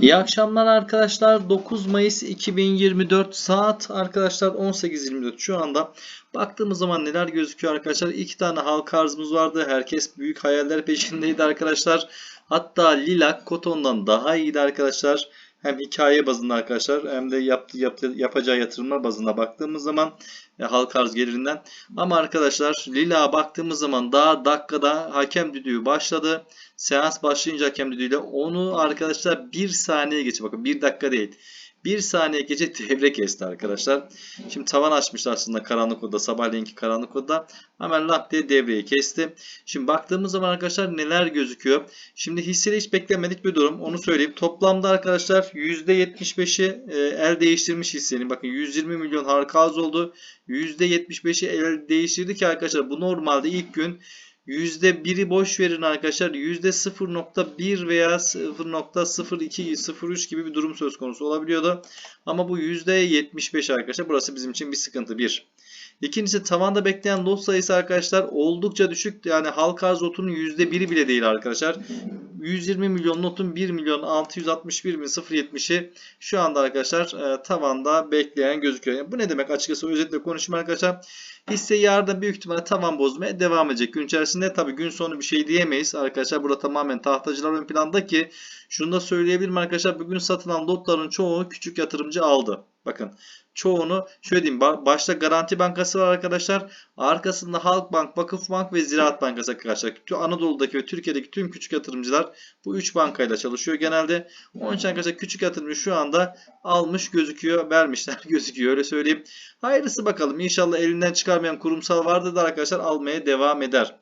İyi akşamlar arkadaşlar. 9 Mayıs 2024 saat arkadaşlar 18.24 şu anda. Baktığımız zaman neler gözüküyor arkadaşlar. İki tane halka arzımız vardı. Herkes büyük hayaller peşindeydi arkadaşlar. Hatta Lilak Koton'dan daha iyiydi arkadaşlar. Hem hikaye bazında arkadaşlar hem de yaptı, yaptı, yapacağı yatırımlar bazında baktığımız zaman e, halka arz gelirinden. Ama arkadaşlar Lila baktığımız zaman daha dakikada hakem düdüğü başladı. Seans başlayınca hakem düdüğüyle onu arkadaşlar bir saniye geçe bakın bir dakika değil. Bir saniye gece devre kesti arkadaşlar. Şimdi tavan açmıştı aslında karanlık odada sabahleyin karanlık odada. Hemen lap diye devreyi kesti. Şimdi baktığımız zaman arkadaşlar neler gözüküyor. Şimdi hisseli hiç beklemedik bir durum. Onu söyleyeyim. Toplamda arkadaşlar %75'i e, el değiştirmiş hissenin. Bakın 120 milyon harika az oldu. %75'i el değiştirdi ki arkadaşlar bu normalde ilk gün %1'i boş verin arkadaşlar. %0.1 veya 0.02 03 gibi bir durum söz konusu olabiliyordu. Ama bu %75 arkadaşlar. Burası bizim için bir sıkıntı. Bir. İkincisi tavanda bekleyen lot sayısı arkadaşlar oldukça düşük. Yani halka arz lotunun %1'i bile değil arkadaşlar. 120 milyon notun 1 milyon 661 bin 070'i şu anda arkadaşlar e, tavanda bekleyen gözüküyor. Yani bu ne demek açıkçası özetle konuşayım arkadaşlar. Hisse yarın büyük ihtimalle tavan bozmaya devam edecek. Gün içerisinde tabi gün sonu bir şey diyemeyiz. Arkadaşlar burada tamamen tahtacılar ön planda ki şunu da söyleyebilirim arkadaşlar. Bugün satılan lotların çoğu küçük yatırımcı aldı. Bakın çoğunu şöyle diyeyim başta Garanti Bankası var arkadaşlar. Arkasında Halkbank, Vakıfbank ve Ziraat Bankası arkadaşlar. Anadolu'daki ve Türkiye'deki tüm küçük yatırımcılar bu 3 bankayla çalışıyor genelde. Onun için arkadaşlar küçük yatırımcı şu anda almış gözüküyor, vermişler gözüküyor öyle söyleyeyim. Hayırlısı bakalım. İnşallah elinden çıkarmayan kurumsal vardı da arkadaşlar almaya devam eder.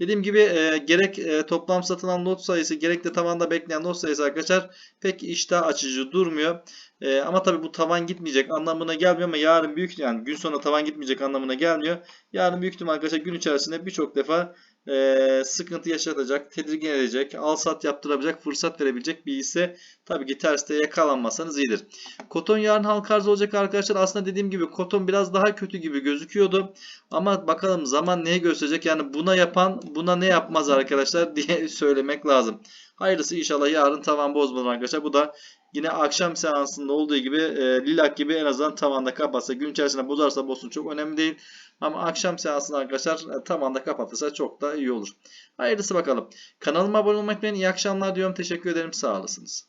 Dediğim gibi e, gerek e, toplam satılan lot sayısı gerek de tavanda bekleyen lot sayısı arkadaşlar pek iştah açıcı durmuyor. E, ama tabi bu tavan gitmeyecek anlamına gelmiyor ama yarın büyük yani gün sonunda tavan gitmeyecek anlamına gelmiyor. Yarın büyük ihtimal arkadaşlar gün içerisinde birçok defa e, sıkıntı yaşatacak, tedirgin edecek, al sat yaptırabilecek, fırsat verebilecek bir ise tabii ki terste yakalanmasanız iyidir. Koton yarın halka arz olacak arkadaşlar. Aslında dediğim gibi koton biraz daha kötü gibi gözüküyordu. Ama bakalım zaman neye gösterecek? Yani buna yapan buna ne yapmaz arkadaşlar diye söylemek lazım. Hayırlısı inşallah yarın tavan bozmadan arkadaşlar. Bu da yine akşam seansında olduğu gibi e, lilak gibi en azından tavanda kapatsa gün içerisinde bozarsa bozsun çok önemli değil. Ama akşam seansında arkadaşlar e, tavanda kapatırsa çok da iyi olur. Hayırlısı bakalım. Kanalıma abone olmayı unutmayın. İyi akşamlar diyorum. Teşekkür ederim. Sağ olasınız.